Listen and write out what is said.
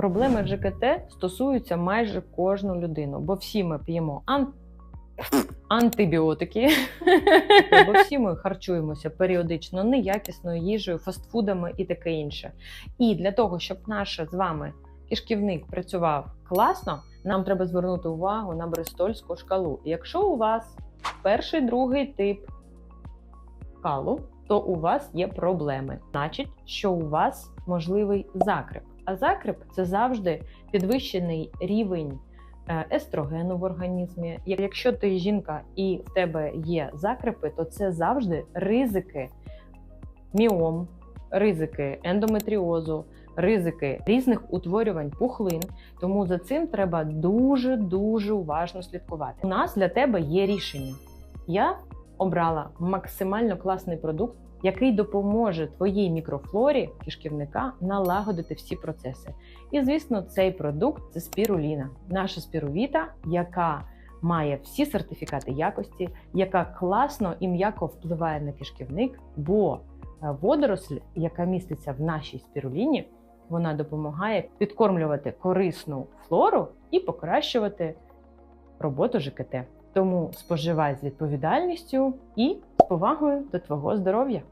Проблеми в ЖКТ стосуються майже кожну людину, бо всі ми п'ємо ан... антибіотики, бо всі ми харчуємося періодично неякісною їжею, фастфудами і таке інше. І для того, щоб наш з вами кишківник працював класно, нам треба звернути увагу на брестольську шкалу. Якщо у вас перший, другий тип калу, то у вас є проблеми. Значить, що у вас можливий закреп. А закреп це завжди підвищений рівень е, естрогену в організмі. Якщо ти жінка і в тебе є закрепи, то це завжди ризики міом, ризики ендометріозу, ризики різних утворювань пухлин. Тому за цим треба дуже дуже уважно слідкувати. У нас для тебе є рішення. Я обрала максимально класний продукт, який допоможе твоїй мікрофлорі кишківника налагодити всі процеси. І звісно, цей продукт це спіруліна, наша спірувіта, яка має всі сертифікати якості, яка класно і м'яко впливає на кишківник, бо е, водоросль, яка міститься в нашій спіруліні, вона допомагає підкормлювати корисну флору і покращувати роботу ЖКТ. Тому споживай з відповідальністю і з повагою до твого здоров'я.